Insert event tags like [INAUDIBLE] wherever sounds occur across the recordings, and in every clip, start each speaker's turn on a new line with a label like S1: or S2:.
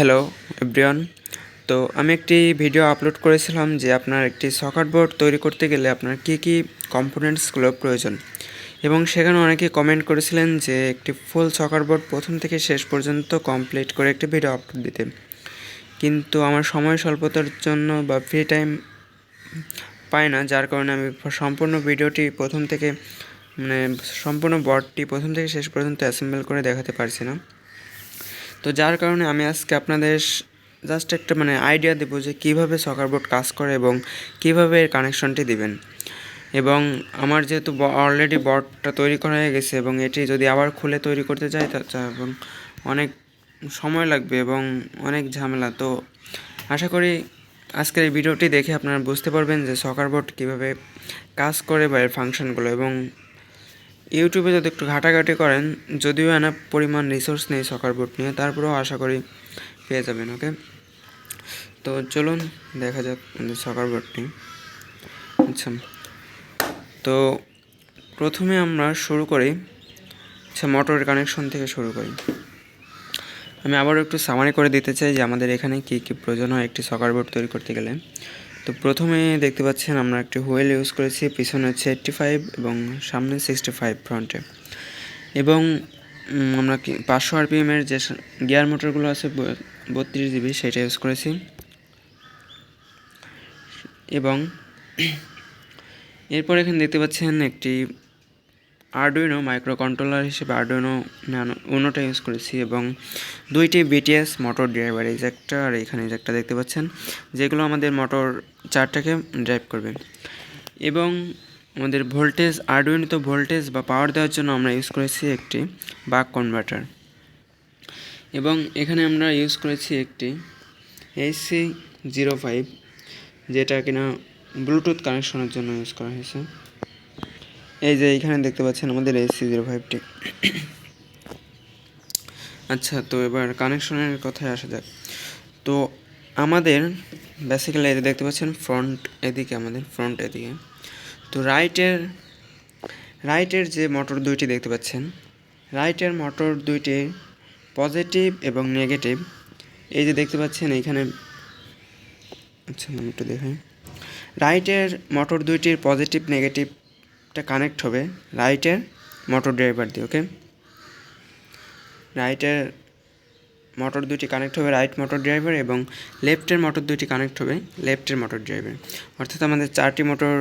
S1: Hello everyone তো আমি একটি ভিডিও আপলোড করেছিলাম যে আপনার একটি সকার বোর্ড তৈরি করতে গেলে আপনার কী কী কম্পোনেন্টসগুলো প্রয়োজন। এবং সেখানে অনেকে কমেন্ট করেছিলেন যে একটি ফুল সকার বোর্ড প্রথম থেকে শেষ পর্যন্ত কমপ্লিট করে একটি ভিডিও আপলোড দিতে। কিন্তু আমার সময় স্বল্পতার জন্য বা ফ্রি টাইম পাই না, যার কারণে আমি সম্পূর্ণ ভিডিওটি প্রথম থেকে মানে সম্পূর্ণ বর্ডটি প্রথম থেকে শেষ পর্যন্ত অ্যাসেম্বল করে দেখাতে পারছি না। তো যার কারণে আমি আজকে আপনাদের জাস্ট একটা মানে আইডিয়া দেবো যে কীভাবে সকার বোর্ড কাজ করে এবং কীভাবে এর কানেকশনটি দিবেন। এবং আমার যেহেতু অলরেডি বর্ডটা তৈরি করা হয়ে গেছে এবং এটি যদি আবার খুলে তৈরি করতে চাই এবং অনেক সময় লাগবে এবং অনেক ঝামেলা, তো আশা করি আজকের এই ভিডিওটি দেখে আপনারা বুঝতে পারবেন যে সকার বোর্ড কীভাবে কাজ করে বা এর ফাংশনগুলো এবং ইউটিউবে যদি একটু ঘাটাঘাটি করেন, যদিও এনা পরিমাণ রিসোর্স নেই সকার বোর্ড নিয়ে, তারপরেও আশা করি পেয়ে যাবেন ওকে তো চলুন, দেখা যাক সকার বোর্ডটি আচ্ছা তো প্রথমে আমরা শুরু করি আচ্ছা মোটরের কানেকশন থেকে শুরু করি। আমি আবারও একটু সামারি করে দিতে চাই যে আমাদের এখানে কী কী প্রয়োজন হয় একটি সকার বোর্ড তৈরি করতে গেলে। তো প্রথমে দেখতে পাচ্ছেন আমরা একটি হুইল ইউজ করেছি, পিছনে হচ্ছে এইট্টি ফাইভ এবং সামনে সিক্সটি ফাইভ ফ্রন্টে এবং আমরা কি, পাঁচশো আরপিএমের যে গিয়ার মোটরগুলো আছে বত্রিশ জিবি সেটা ইউজ করেছি। এবং, এরপর এখানে দেখতে পাচ্ছেন একটি আরডুইনো মাইক্রো কন্ট্রোলার হিসেবে আরডুইনো ন্যানো উনোটা ইউজ করেছি এবং দুইটি বিটিএস মোটর ড্রাইভার একটা আর এখানে একটা দেখতে পাচ্ছেন, যেগুলো আমাদের মোটর চারটাকে ড্রাইভ করবে। এবং আমাদের ভোল্টেজ আরডুইনোতে ভোল্টেজ বা পাওয়ার দেওয়ার জন্য আমরা ইউজ করেছি একটি বাক কনভার্টার এবং এখানে আমরা ইউজ করেছি একটি এইচসি জিরো ফাইভ যেটা কিনা ব্লুটুথ কানেকশনের জন্য ইউজ করা হয়েছে। এই যে এইখানে দেখতে পাচ্ছেন আমাদের এসি জিরো ফাইভটি আচ্ছা তো এবার কানেকশনের কথায় আসা যাক। তো আমাদের বেসিক্যালি যে দেখতে পাচ্ছেন ফ্রন্ট এদিকে, আমাদের ফ্রন্ট এদিকে। তো রাইটের রাইটের যে মোটর দুইটি দেখতে পাচ্ছেন রাইটের মোটর দুইটি পজিটিভ এবং নেগেটিভ এই যে দেখতে পাচ্ছেন এইখানে আচ্ছা একটু দেখাই। রাইটের মোটর দুইটির পজিটিভ নেগেটিভটা কানেক্ট হবে রাইটের মোটর ড্রাইভার দিয়ে ওকে রাইটের মোটর দুইটি কানেক্ট হবে রাইট মোটর ড্রাইভার এবং লেফটের মোটর দুইটি কানেক্ট হবে লেফটের মোটর ড্রাইভার। অর্থাৎ আমাদের চারটি মোটর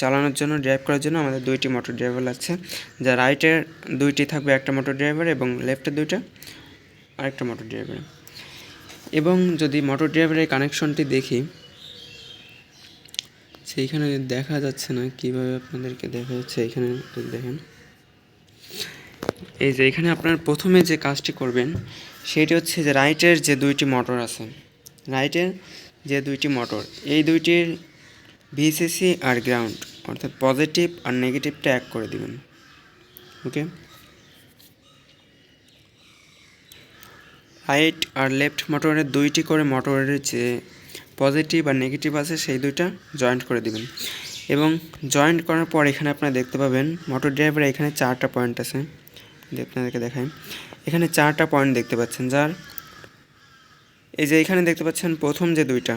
S1: চালানোর জন্য, ড্রাইভ করার জন্য আমাদের দুইটি মোটর ড্রাইভার লাগছে যা রাইটের দুইটি থাকবে একটা মোটর ড্রাইভার এবং লেফটের দুইটা আরেকটা মোটর ড্রাইভার। এবং যদি মোটর ড্রাইভারের কানেকশনটি দেখি সেইখানে দেখা যাচ্ছে না কীভাবে আপনাদেরকে দেখা যাচ্ছে, এখানে দেখেন। এই যে এখানে আপনার প্রথমে যে কাজটি করবেন, সেটি হচ্ছে যে রাইটের যে দুইটি মোটর আছে, রাইটের যে দুইটি মোটর, এই দুইটির ভিসিসি আর গ্রাউন্ড অর্থাৎ পজিটিভ আর নেগেটিভটা এক করে দিবেন। ওকে? রাইট আর লেফট মোটরের দুইটি করে মোটরের যে পজিটিভ আর নেগেটিভ আছে, সেই দুইটা জয়েন্ট করে দিবেন। এবং জয়েন্ট করার পর এখানে আপনারা দেখতে পাবেন মোটর ড্রাইভার এখানে চারটা পয়েন্ট আছে। আপনাদেরকে দেখাই, এখানে চারটা পয়েন্ট দেখতে পাচ্ছেন, যার এই যে এখানে দেখতে পাচ্ছেন প্রথম যে দুইটা,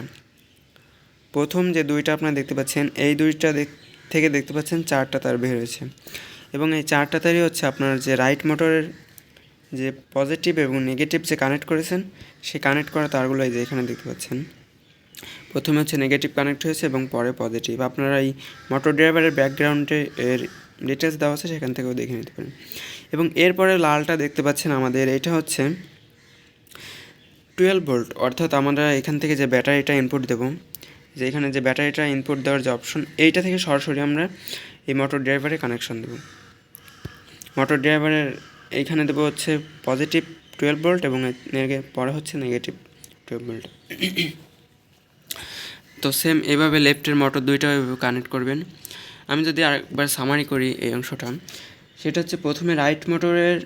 S1: প্রথম যে দুইটা আপনারা দেখতে পাচ্ছেন, এই দুইটা থেকে দেখতে পাচ্ছেন চারটা তার বের হয়েছে। এবং এই চারটা তারই হচ্ছে আপনার যে রাইট মোটরের যে পজিটিভ এবং নেগেটিভ যে কানেক্ট করেছেন, সেই কানেক্ট করা তারগুলো এই যে এখানে দেখতে পাচ্ছেন। প্রথমে হচ্ছে নেগেটিভ কানেক্ট হয়েছে এবং পরে পজিটিভ আপনারা এই মোটর ড্রাইভারের ব্যাকগ্রাউন্ডে এর ডিটেলস দেওয়া আছে, সেখান থেকেও দেখে নিতে পারেন। এবং এরপরে লালটা দেখতে পাচ্ছেন আমাদের, এটা হচ্ছে টুয়েলভ ভোল্ট অর্থাৎ আমরা এখান থেকে যে ব্যাটারিটা ইনপুট দেবো, যে এখানে যে ব্যাটারিটা ইনপুট দেওয়ার যে অপশন এইটা থেকে সরাসরি আমরা এই মোটর ড্রাইভারে কানেকশন দেবো। মোটর ড্রাইভারের এইখানে দেবো হচ্ছে পজিটিভ টুয়েলভ ভোল্ট এবং পরে হচ্ছে নেগেটিভ টুয়েলভ ভোল্ট তো সেম এভাবে লেফটের মোটর দুইটা কানেক্ট করবেন। আমি যদি আরেকবার সামারি করি এই অংশটা। সেটা হচ্ছে প্রথমে রাইট মোটরের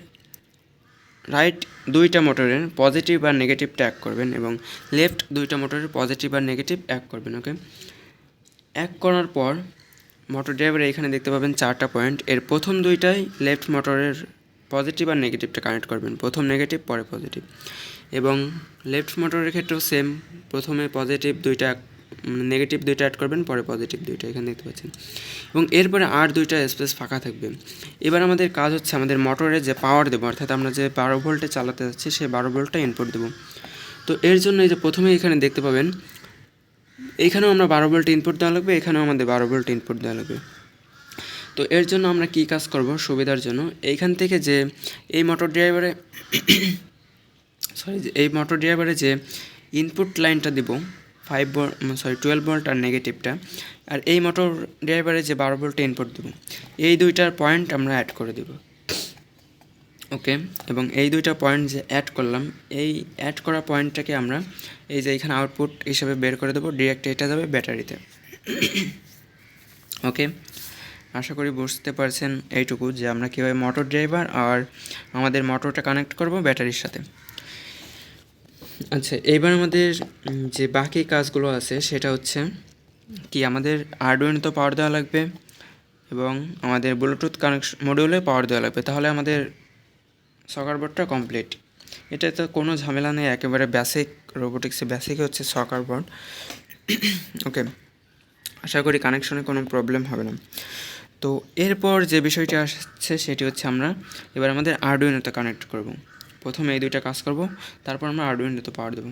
S1: রাইট দুইটা মোটরের পজিটিভ আর নেগেটিভ ট্যাগ করবেন এবং লেফট দুইটা মোটরের পজিটিভ আর নেগেটিভ এক করবেন ওকে এক করার পর মোটর ড্রাইভার এখানে দেখতে পাবেন চারটা পয়েন্ট এর প্রথম দুইটাই লেফট মোটরের পজিটিভ আর নেগেটিভটা কানেক্ট করবেন। প্রথম নেগেটিভ পরে পজিটিভ এবং লেফট মোটরের ক্ষেত্রেও সেম প্রথমে পজিটিভ দুইটা নেগেটিভ দুইটা অ্যাড করবেন, পরে পজিটিভ দুইটা, এখানে দেখতে পাচ্ছেন। এবং এরপরে আর দুইটা স্পেস ফাঁকা থাকবে। এবার আমাদের কাজ হচ্ছে আমাদের মোটরে যে পাওয়ার দেবো, অর্থাৎ আমরা যে বারো ভোল্টে চালাতে যাচ্ছি, সেই বারো ভোল্টটা ইনপুট দেবো। তো এর জন্য এই যে প্রথমে এখানে দেখতে পাবেন এইখানেও আমরা বারো ভোল্ট ইনপুট দেওয়া লাগবে, এখানেও আমাদের বারো ভোল্ট ইনপুট দেওয়া লাগবে। তো এর জন্য আমরা কী কাজ করব সুবিধার জন্য? এইখান থেকে যে এই মোটর ড্রাইভারে সরি এই মোটর ড্রাইভারে যে ইনপুট লাইনটা দিব five volt sorry twelve volt আর নেগেটিভটা আর এই মোটর ড্রাইভারে যে বারো ভোল্টে ইনপুট দেব, এই দুইটার পয়েন্ট আমরা অ্যাড করে দেব। ওকে এবং এই দুইটা পয়েন্ট যে অ্যাড করলাম, এই অ্যাড করা পয়েন্টটাকে আমরা এই যে এখানে আউটপুট হিসেবে বের করে দেবো ডিরেক্ট এটা যাবে ব্যাটারিতে ওকে আশা করি বুঝতে পারছেন এইটুকু যে আমরা কীভাবে মোটর ড্রাইভার আর আমাদের মোটরটা কানেক্ট করব ব্যাটারির সাথে। আচ্ছা এইবার আমাদের যে বাকি কাজগুলো আছে, সেটা হচ্ছে কি আমাদের আর্ডুইনো তো পাওয়ার দেওয়া লাগবে এবং আমাদের ব্লুটুথ কানেকশন মডিউলে পাওয়ার দেওয়া লাগবে। তাহলে আমাদের সকার বোর্ডটা কমপ্লিট এটা তো কোনো ঝামেলা নেই, একেবারে বেসিক রোবোটিক্সে বেসিক হচ্ছে সকার বোর্ড ওকে আশা করি কানেকশনে কোনো প্রবলেম হবে না। তো এরপর যে বিষয়টি আসছে, সেটি হচ্ছে আমরা এবার আমাদের আর্ডুইনোতে কানেক্ট করব। প্রথমে এই দুইটা কাজ করব, তারপর আমরা আর্ডুইনোতে পাওয়ার দেবো।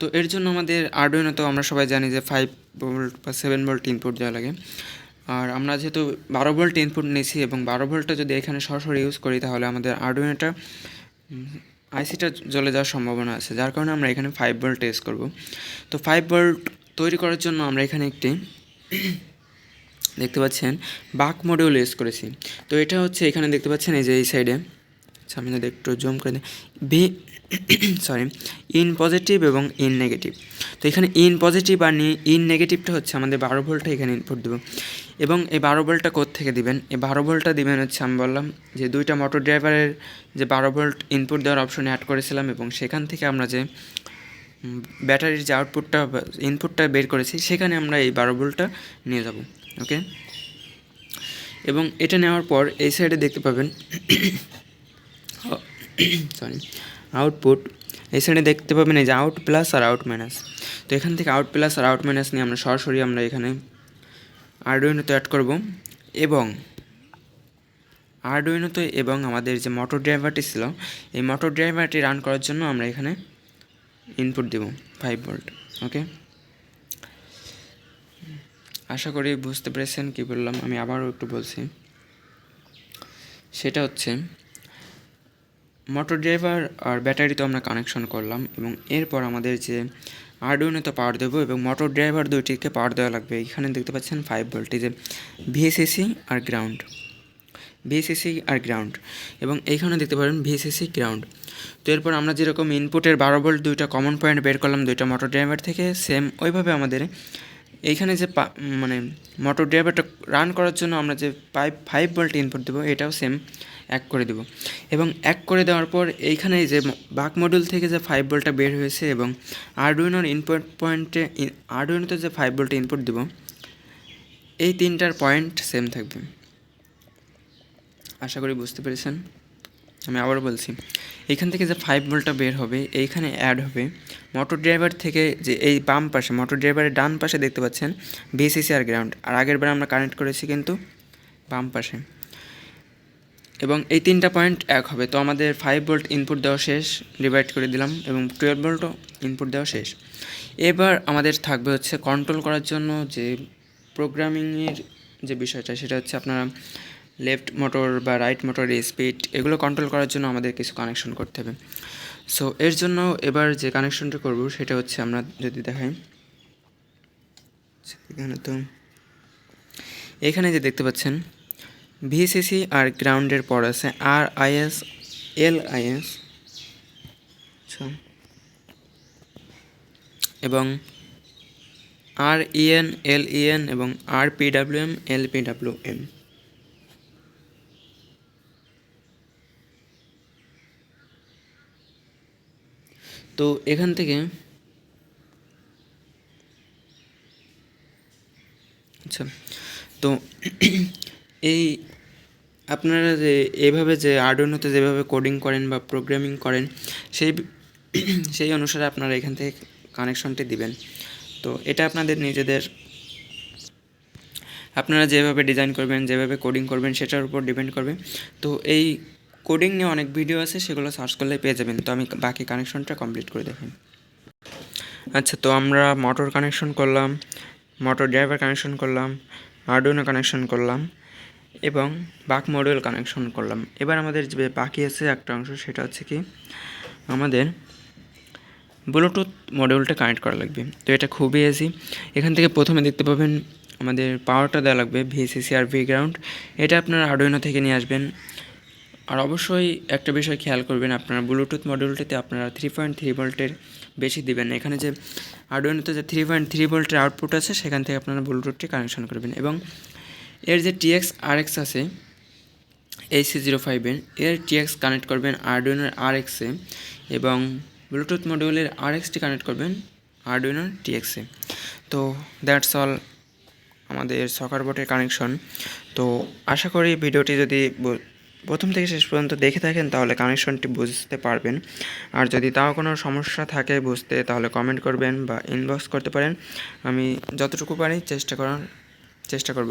S1: তো এর জন্য আমাদের আর্ডুইনোতে আমরা সবাই জানি যে ফাইভ ভোল্ট বা সেভেন ভোল্ট ইনপুট দেওয়া লাগে। আর আমরা যেহেতু বারো ভোল্ট ইনপুট নিয়েছি এবং বারো ভোল্টটা যদি এখানে সরাসরি ইউজ করি, তাহলে আমাদের আর্ডুইনোটা আইসিটা জ্বলে যাওয়ার সম্ভাবনা আছে। যার কারণে আমরা এখানে ফাইভ ভোল্ট ইউজ করব। তো ফাইভ ভোল্ট তৈরি করার জন্য আমরা এখানে একটি দেখতে পাচ্ছেন বাক মডিউল ইউজ করেছি। তো এটা হচ্ছে এখানে দেখতে পাচ্ছেন এই যে এই সাইডে যদি একটু জুম করে বি সরি ইন পজিটিভ এবং ইন নেগেটিভ তো এখানে ইন পজিটিভ আর ইন নেগেটিভটা হচ্ছে আমাদের বারো ভোল্টটা এখানে ইনপুট দেবো। এবং এই বারো ভোল্টটা থেকে দিবেন? এই বারো ভোল্টটা দিবেন হচ্ছে আমি বললাম যে দুইটা মোটর ড্রাইভারের যে বারো ভোল্ট ইনপুট দেওয়ার অপশন অ্যাড করেছিলাম এবং সেখান থেকে আমরা যে ব্যাটারির যে আউটপুটটা ইনপুটটা বের করেছি, সেখানে আমরা এই বারো ভোল্টটা নিয়ে যাব ওকে এবং এটা নেওয়ার পর এই সাইডে দেখতে পাবেন সরি আউটপুট এই দেখতে পাবেন এই যে আউট প্লাস আর আউট মাইনাস তো এখান থেকে আউট প্লাস আর আউট মাইনাস নিয়ে আমরা সরাসরি আমরা এখানে আর্ডুইনোতে অ্যাড করব এবং আর্ডুইনোতে এবং আমাদের যে মোটর ড্রাইভারটি ছিল, এই মোটর ড্রাইভারটি রান করার জন্য আমরা এখানে ইনপুট দেব ফাইভ ভোল্ট ওকে আশা করি বুঝতে পেরেছেন কী বললাম, আমি আবারও একটু বলছি। সেটা হচ্ছে মোটর ড্রাইভার আর ব্যাটারি তো আমরা কানেকশন করলাম এবং এরপর আমাদের যে আর্ডুইনোতে পাওয়ার দেবো এবং মোটর ড্রাইভার দুইটিকে পাওয়ার দেওয়া লাগবে। এখানে দেখতে পাচ্ছেন ফাইভ ভোল্ট যে ভিএসএসি আর গ্রাউন্ড ভিএসএসি আর গ্রাউন্ড এবং এইখানে দেখতে পারেন ভিএসএসি গ্রাউন্ড তো এরপর আমরা যেরকম ইনপুটের বারো ভোল্ট দুইটা কমন পয়েন্ট বের করলাম দুইটা মোটর ড্রাইভার থেকে সেম ওইভাবে আমাদের এইখানে যে মানে মোটর ড্রাইভারটা রান করার জন্য আমরা যে পাইপ ফাইভ ভোল্ট ইনপুট দেবো, এটাও সেম এক করে দেব। এবং এক করে দেওয়ার পর এইখানে যে বাক মডিউল থেকে যে ফাইভ ভোল্টটা বের হয়েছে এবং আরডুইনোর ইনপুট পয়েন্টে আরডুইনোতে যে ফাইভ ভোল্ট ইনপুট দেব, এই তিনটার পয়েন্ট সেম থাকবে। আশা করি বুঝতে পেরেছেন। আমি আবার বলছি এইখান থেকে যে ফাইভ ভোল্টটা বের হবে, এইখানে অ্যাড হবে। মোটর ড্রাইভার থেকে যে এই বাম পাশে মোটর ড্রাইভারের ডান পাশে দেখতে পাচ্ছেন ভিসিসি আর গ্রাউন্ড আর আগের বার আমরা কানেক্ট করেছি কিন্তু বাম পাশে। এবং এই তিনটা পয়েন্ট এক হবে। তো আমাদের ফাইভ ভোল্ট ইনপুট দেওয়া শেষ ডিভাইড করে দিলাম এবং টুয়েলভ ভোল্টও ইনপুট দেওয়া শেষ। এবার আমাদের থাকবে হচ্ছে কন্ট্রোল করার জন্য যে প্রোগ্রামিংয়ের যে বিষয়টা, সেটা হচ্ছে আপনারা লেফট মোটর বা রাইট মোটরের স্পিড এগুলো কন্ট্রোল করার জন্য আমাদের কিছু কানেকশন করতে হবে। সো এর জন্য এবার যে কানেকশনটা করব, সেটা হচ্ছে আমরা যদি দেখাই। এখানে তো, এখানে যে দেখতে পাচ্ছেন ভিসিসি আর গ্রাউন্ডের পর আছে আর আইএস এল আইএস এবং আর E N L E N এবং আর P W M L P W M তো এখান থেকে আচ্ছা। তো এই আপনারা যে এইভাবে যে আর্ডুইনোতে যেভাবে কোডিং করেন বা প্রোগ্রামিং করেন, সেই [CLEARS THROAT] সেই অনুসারে আপনারা এখান থেকে কানেকশনটি দিবেন। তো এটা আপনাদের নিজেদের আপনারা যেভাবে ডিজাইন করবেন, যেভাবে কোডিং করবেন, সেটার উপর ডিপেন্ড করবে। তো এই কোডিং নিয়ে অনেক ভিডিও আছে, সেগুলো সার্চ করলে পেয়ে যাবেন। তো আমি বাকি কানেকশনটা কমপ্লিট করে দেখেন আচ্ছা তো আমরা মোটর কানেকশন করলাম মোটর ড্রাইভার কানেকশন করলাম আর্ডুইনো কানেকশন করলাম। এবং বাক মডিউল কানেকশন করলাম। এবার আমাদের যে বাকি আছে একটা অংশ, সেটা হচ্ছে কি, আমাদের ব্লুটুথ মডিউলটা কানেক্ট করা লাগবে। তো এটা খুবই ইজি এখান থেকে প্রথমে দেখতে পাবেন আমাদের পাওয়ারটা দেওয়া লাগবে ভিসিসি আর ভি গ্রাউন্ড এটা আপনারা আর্ডুইনো থেকে নিয়ে আসবেন। আর অবশ্যই একটা বিষয় খেয়াল করবেন, আপনারা ব্লুটুথ মডিউলটিতে আপনারা থ্রি পয়েন্ট থ্রি ভোল্টের বেশি দিবেন। এখানে যে আর্ডুইনোতে যে থ্রি পয়েন্ট থ্রি ভোল্টের আউটপুট আছে, সেখান থেকে আপনারা ব্লুটুথটি কানেকশন করবেন। এবং এর যে টিএক্স আরএক্স আছে এইসি জিরো ফাইভের এর টিএক্স কানেক্ট করবেন আর্ডুইনোর আর এক্সে এবং ব্লুটুথ মডিউলের আর এক্সটি কানেক্ট করবেন আর্ডুইনোর টিএক্সে তো দ্যাটস অল আমাদের সকার বোর্ডের কানেকশন তো আশা করি ভিডিওটি যদি প্রথম থেকে শেষ পর্যন্ত দেখে থাকেন, তাহলে কানেকশনটি বুঝতে পারবেন। আর যদি তাও কোনো সমস্যা থাকে বুঝতে, তাহলে কমেন্ট করবেন বা ইনবক্স করতে পারেন। আমি যতটুকু পারি চেষ্টা করার, চেষ্টা করব।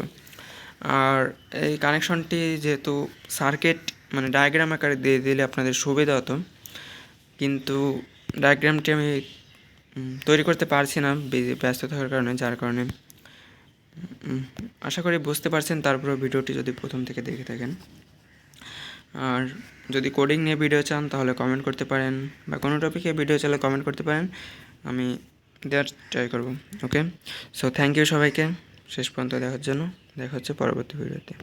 S1: আর এই কানেকশনটি যেহেতু সার্কিট মানে ডায়াগ্রাম আকারে দিয়ে দিলে আপনাদের সুবিধা হতো। কিন্তু ডায়াগ্রামটি আমি তৈরি করতে পারছি না ব্যস্ত থাকার কারণে, যার কারণে। আশা করি বুঝতে পারছেন তারপরে ভিডিওটি যদি প্রথম থেকে দেখে থাকেন। আর যদি কোডিং নিয়ে ভিডিও চান, তাহলে কমেন্ট করতে পারেন, বা কোনো টপিকে ভিডিও চাইলে কমেন্ট করতে পারেন, আমি দেওয়ার ট্রাই করব ওকে সো থ্যাংক ইউ সবাইকে। শেষ পর্যন্ত দেখার জন্য দেখা হচ্ছে পরবর্তী ভিডিওতে।